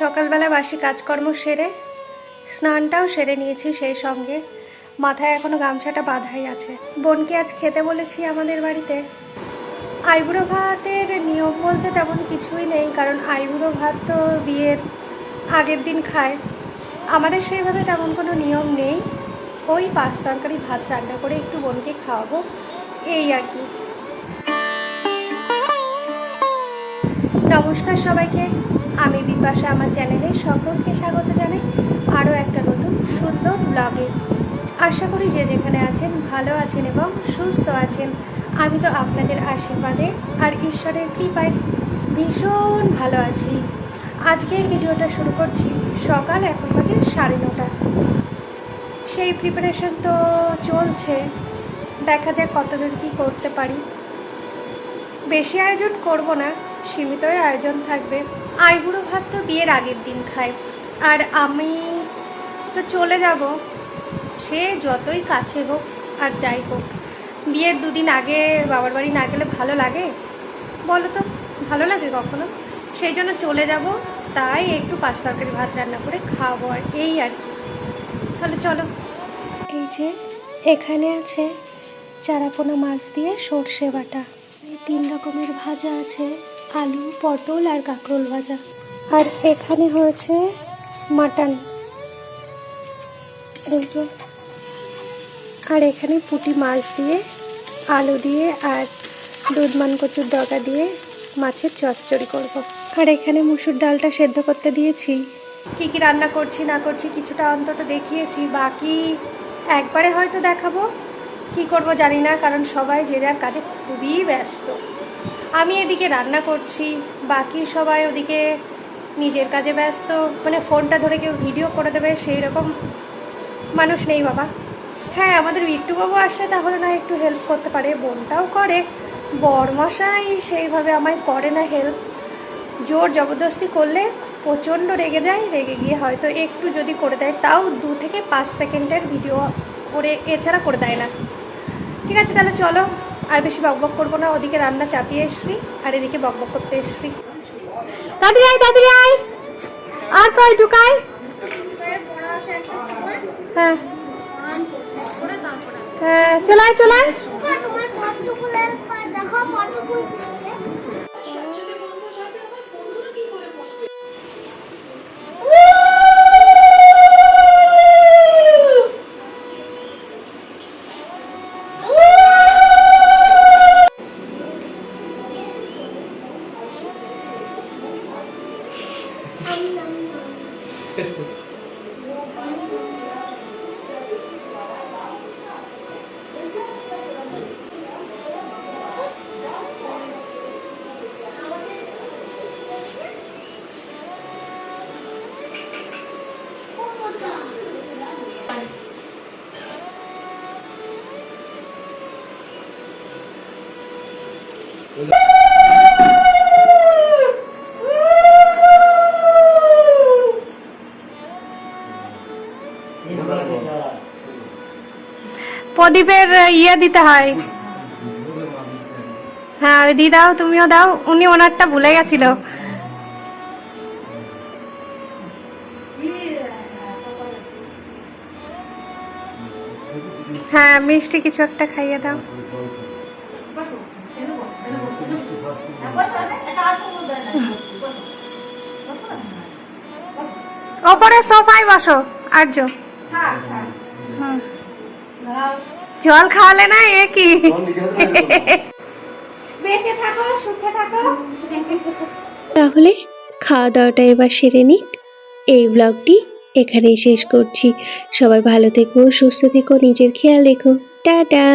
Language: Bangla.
সকালবেলা বাসি কাজকর্ম সেরে স্নানটাও সেরে নিয়েছি সেই সঙ্গে। মাথায় এখনও গামছাটা বাঁধাই আছে। বোনকে আজ খেতে বলেছি আমাদের বাড়িতে। আইবুড়ো ভাতের নিয়ম বলতে তেমন কিছুই নেই, কারণ আইবুড়ো ভাত তো বিয়ের আগের দিন খায়। আমাদের সেইভাবে তেমন কোনো নিয়ম নেই। ওই পাঁচ তরকারি ভাত রান্না করে একটু বোনকে খাওয়াবো, এই আর কি। নমস্কার সবাইকে। আমি বিপাশা আমার চ্যানেলে সকলকে স্বাগত জানাই আরও একটা নতুন সুন্দর ব্লগে। আশা করি যে যেখানে আছেন ভালো আছেন এবং সুস্থ আছেন। আমি তো আপনাদের আশীর্বাদে আর ঈশ্বরের কৃপায় ভীষণ ভালো আছি। আজকের ভিডিওটা শুরু করছি সকাল এখন বাজে সাড়ে নটা। সেই প্রিপারেশন তো চলছে। দেখা যাক কতদূর কী করতে পারি। বেশি আয়োজন করব না। সীমিতই আয়োজন থাকবে। আইবুড়ো ভাত তো বিয়ের আগের দিন খায়। আর আমি তো চলে যাব। সে যতই কাছে হোক আর যাই হোক। বিয়ের দুদিন আগে বাবার বাড়ি না গেলে ভালো লাগে? বলো তো, ভালো লাগে কখনো? সেই জন্য চলে যাব, তাই একটু পাঁচ তরকারি ভাত রান্না করে খাওয়াবো আর এই আর কি। তাহলে চলো। এই যে, এখানে আছে চারাপোনা মাছ দিয়ে সর্ষে বাটা। তিন রকমের ভাজা আছে। আলু, পটল আর কাঁকরোল ভাজা। আর এখানে হয়েছে মাটন। আর এখানে পুঁটি মাছ দিয়ে, আলু দিয়ে আর দুধমান কচুর ডগা দিয়ে মাছের চচ্চড়ি করব। আর এখানে মুসুর ডালটা সেদ্ধ করতে দিয়েছি। কি কি রান্না করছি, না করছি কিছুটা অন্তত দেখিয়েছি। বাকি একবারে হয়তো দেখাবো। কি করব জানি না, কারণ সবাই যে যার কাজে খুবই ব্যস্ত। আমি এদিকে রান্না করছি, বাকি সবাই ওদিকে নিজের কাজে ব্যস্ত। মানে ফোনটা ধরে কেউ ভিডিও করে দেবে সেই রকম মানুষ নেই বাবা। হ্যাঁ আমাদের বিট্টুবাবু আসলে তাহলে না একটু হেল্প করতে পারে, বোনটাও করে। বরমশাই সেইভাবে আমায় করে না হেল্প জোর জবরদস্তি করলে প্রচণ্ড রেগে যায়, রেগে গিয়ে হয়তো একটু যদি করে দেয়, তাও দু থেকে পাঁচ সেকেন্ডের ভিডিও করে, এছাড়া করে দেয় না। ঠিক আছে, তাহলে চলো। আর বেশি বকবক করব না ওদিকে রান্না চাপিয়ে এসছি আর এদিকে বকবক করতে এসছি। তাড়াতাড়ি আয় তাড়াতাড়ি আয়। আর কয় ঢুকায় হ্যাঁ। হ্যাঁ চলায় চলায় তোমার পদ্মফুলের প্রদীপের ইয়ে দিতে হয়। হ্যাঁ দিয়ে দাও, তুমিও দাও। উনি ওনারটা ভুলে গেছিল। হ্যাঁ মিষ্টি কিছু একটা খাইয়ে দাও। ওপরে সোফায় বসো, আর্য। হুম জল খাওয়ালে না এ কি? বেঁচে থাকো সুখে থাকো। তাহলে খাওয়া দাওয়াটা এবার সেরে নিক। এই ব্লগটি এখানেই শেষ করছি। সবাই ভালো থেকো সুস্থ থেকো নিজের খেয়াল রেখো। টাটা!